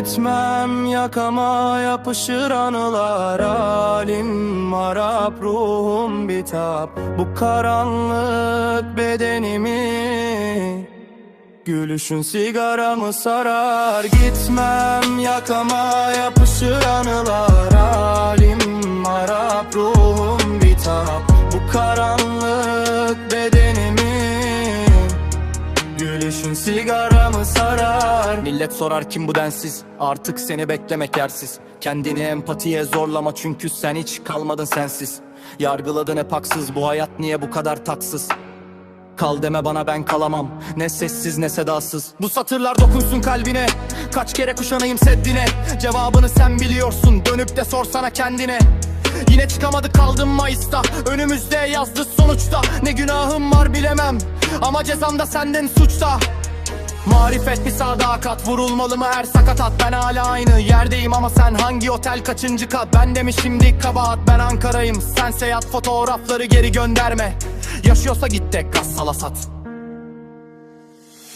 Gitmem yakama yapışır anılar. Halim harap ruhum bitap. Bu karanlık bedenimi Gülüşün sigaramı sarar. Gitmem yakama yapışır anılar. Halim harap ruhum bitap. Bu karanlık sigaramı sarar. Millet sorar kim bu densiz? Artık seni beklemek yersiz. Kendini empatiye zorlama çünkü sen hiç kalmadın sensiz. Yargıladın hep haksız bu hayat niye bu kadar tatsız? Kal deme bana ben kalamam. Ne sessiz ne sedasız. Bu satırlar dokunsun kalbine. Kaç kere kuşanayım seddine. Cevabını sen biliyorsun. Dönüp de sorsana kendine. Yine çıkamadı kaldım Mayıs'ta. Önümüzde yazdı sonuçta. Ne günahım var bilemem. Ama cezam da senden suçta Marifet bir sadakat Vurulmalı mı her sakatat? Ben hala aynı yerdeyim ama sen hangi otel kaçıncı kat? Ben de mi kabahat? Ben Ankara'yım Sen seyahat fotoğrafları geri gönderme. Yaşıyorsa git de gaz sala sat.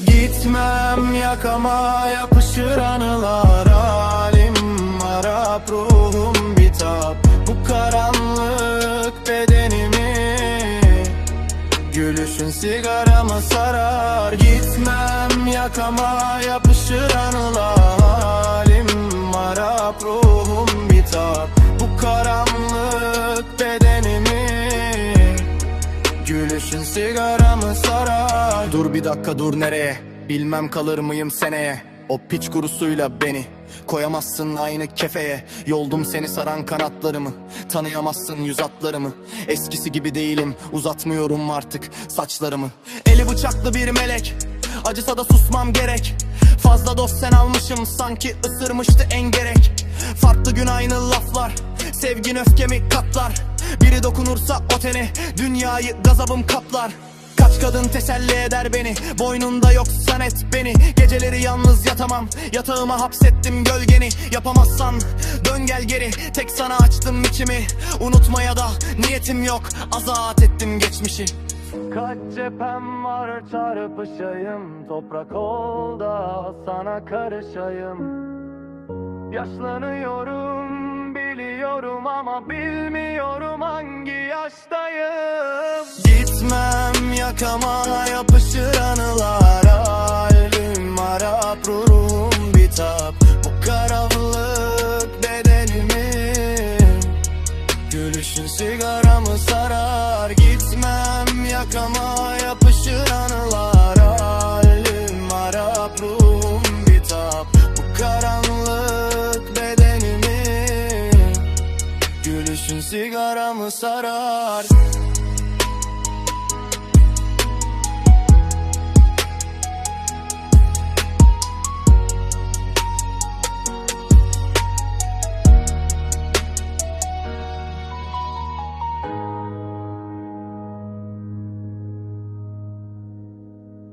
Gitmem yakama yapışır anılar Gülüşün sigaramı sarar. Gitmem yakama yapışır anılar Halim harap ruhum bitap. Bu karanlık bedenimi Gülüşün sigaramı sarar. Dur bir dakika dur nereye? Bilmem kalır mıyım seneye O piç kurusuyla beni Koyamazsın aynı kefeye. Yoldum seni saran kanatlarımı Tanıyamazsın yüz hatlarımı Eskisi gibi değilim Uzatmıyorum artık saçlarımı. Eli bıçaklı bir melek Acısa da susmam gerek. Fazla dost sen almışım Sanki ısırmıştı en gerek. Farklı gün aynı laflar Sevgin öfkemi katlar. Biri dokunursa o teni Dünyayı gazabım kaplar Kaç kadın teselli eder beni. Boynunda yoksan et beni. Geceleri yalnız yatamam. Yatağıma hapsettim gölgeni. Yapamazsan dön gel geri. Tek sana açtım içimi. Unutmaya da niyetim yok. Azat ettim geçmişi. Kaç cephem var çarpışayım. Toprak ol da sana karışayım. Yaşlanıyorum biliyorum ama bilmiyorum hangi yaştayım yakama yapışır anılar Halim harap ruhum bitap. Bu karanlık bedenimi Gülüşün sigaramı sarar Gitmem yakama. Yapışır anılar Halim harap ruhum bitap. Bu karanlık bedenimi Gülüşün sigaramı sarar